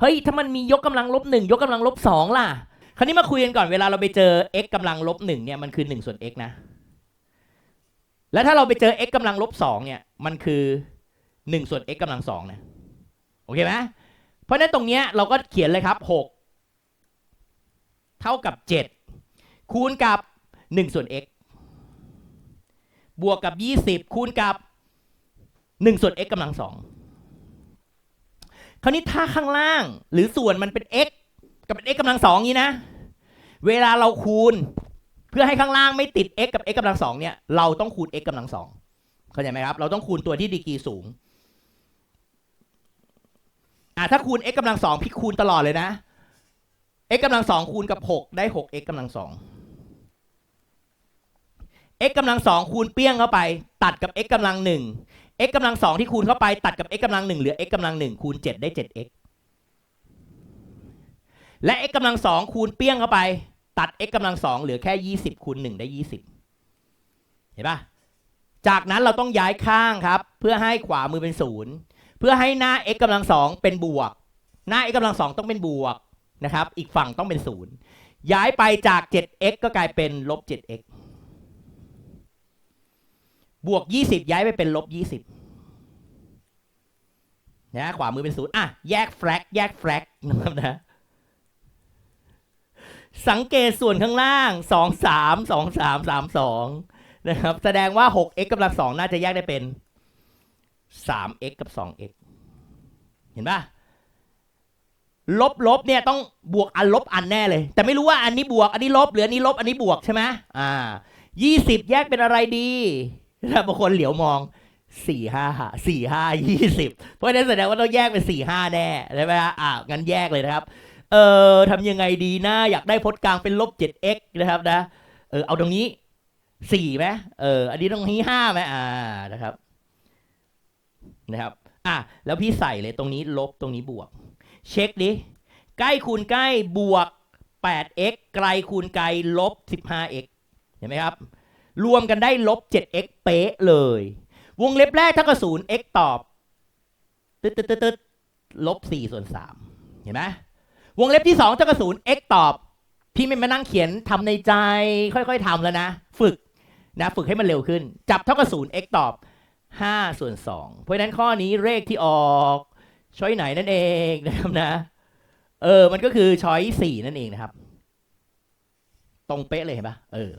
เฮ้ยถ้ามันมียกกำลังลบหนึ่งยกกำลังลบสองล่ะ คราวนี้มาคุยกันก่อนเวลาเราไปเจอ x กำลังลบหนึ่งเนี่ยมันคือหนึ่งส่วน x นะ แล้วถ้าเราไปเจอ x กำลังลบสองเนี่ยมันคือหนึ่งส่วน x กำลังสองนะโอเคไหมเพราะนั้นตรงเนี้ยเราก็เขียนเลยครับหกเท่ากับเจ็ดคูณกับหนึ่งส่วน x บวกกับยี่สิบคูณกับหนึ่งส่วน x กำลังสอง ราวนี้ถ้าข้างล่างหรือส่วนมันเป็น x กับเป็น x กำลังสองนี้นะ เวลาเราคูณ เพื่อให้ข้างล่างไม่ติด x กับ x กำลังสองเนี่ยเราต้องคูณ x กำลังสองเข้าใจไหมครับ เราต้องคูณตัวที่ดีกรีสูงอะถ้าคูณ x กำลังสองพี่คูณตลอดเลยนะ x กำลังสองคูณกับหกได้หก x กำลังสอง x กำลังสองคูณเปี้ยงเข้าไป ตัดกับ x กำลังหนึ่ง x กำลังสองที่คูณเข้าไปตัดกับ x กำลังหนึ่งเหลือ x กำลังหนึ่งคูณเจ็ดได้เจ็ด x และ x กำลังสองคูณเปี้ยงเข้าไป ตัด x กำลังสองเหลือแค่ยี่สิบคูณหนึ่งได้ยี่สิบเห็นปะจากนั้นเราต้องย้ายข้างครับ เพื่อให้ขวามือเป็นศูนย์เพื่อให้หน้า x กำลังสองเป็นบวก หน้า x กำลังสองต้องเป็นบวกนะครับ อีกฝั่งต้องเป็นศูนย์ย้ายไปจาก 7x ก็กลายเป็นลบ 7x บวก20ย้ายไปเป็นลบ20นะขวามือเป็นศูนย์อะ แยกแฟลกแยกแฟลกนะครับนะ สังเกตส่วนข้างล่าง2 3 2 3 3 2นะครับ แสดงว่า 6x กำลังสองน่าจะแยกได้เป็น 3x กับ 2x เห็นปะลบลบเนี่ยต้องบวกอันลบอันแน่เลย แต่ไม่รู้ว่าอันนี้บวก อันนี้ลบหรืออันนี้ลบอันนี้บวกใช่ไหมอ่ายี่สิบแยกเป็นอะไรดี ถ้าบางคนเหลียวมองสี่ห้าสี่ห้ายี่สิบเพราะฉะนั้นแสดงว่าต้องแยกเป็นสี่ห้าแน่ใช่ไหมฮะอ่างั้นแยกเลยนะครับ เอ่อทำยังไงดีนะ อยากได้พจน์กลางเป็นลบเจ็ด x นะครับนะ เออเอาตรงนี้สี่ไหมเออ อันนี้ตรงนี้ห้าไหมอ่านะครับ นะครับ อะแล้วพี่ใส่เลยตรงนี้ลบตรงนี้บวก เช็คดิ ใกล้คูณใกล้บวก 8x ไกลคูณไกลลบ 15x เห็นไหมครับ รวมกันได้ลบ 7x เป๊ะเลย วงเล็บแรกเท่ากับ 0 x ตอบตึ๊ดตึ๊ดตึ๊ดติดลบ 4 ส่วน 3 เห็นไหมวงเล็บที่ 2 เท่ากับ 0 x ตอบ พี่ไม่มานั่งเขียนทำในใจ ค่อยๆทำแล้วนะ ฝึกนะฝึกให้มันเร็วขึ้น จับเท่ากับ 0 x ตอบ 5 ส่วน 2 เพราะฉะนั้นข้อนี้เลขที่ออกช้อยไหนนั่นเองนะครับนะ เออ มันก็คือช้อยสี่นั่นเองนะครับ ตรงเป๊ะเลยเห็นปะเออ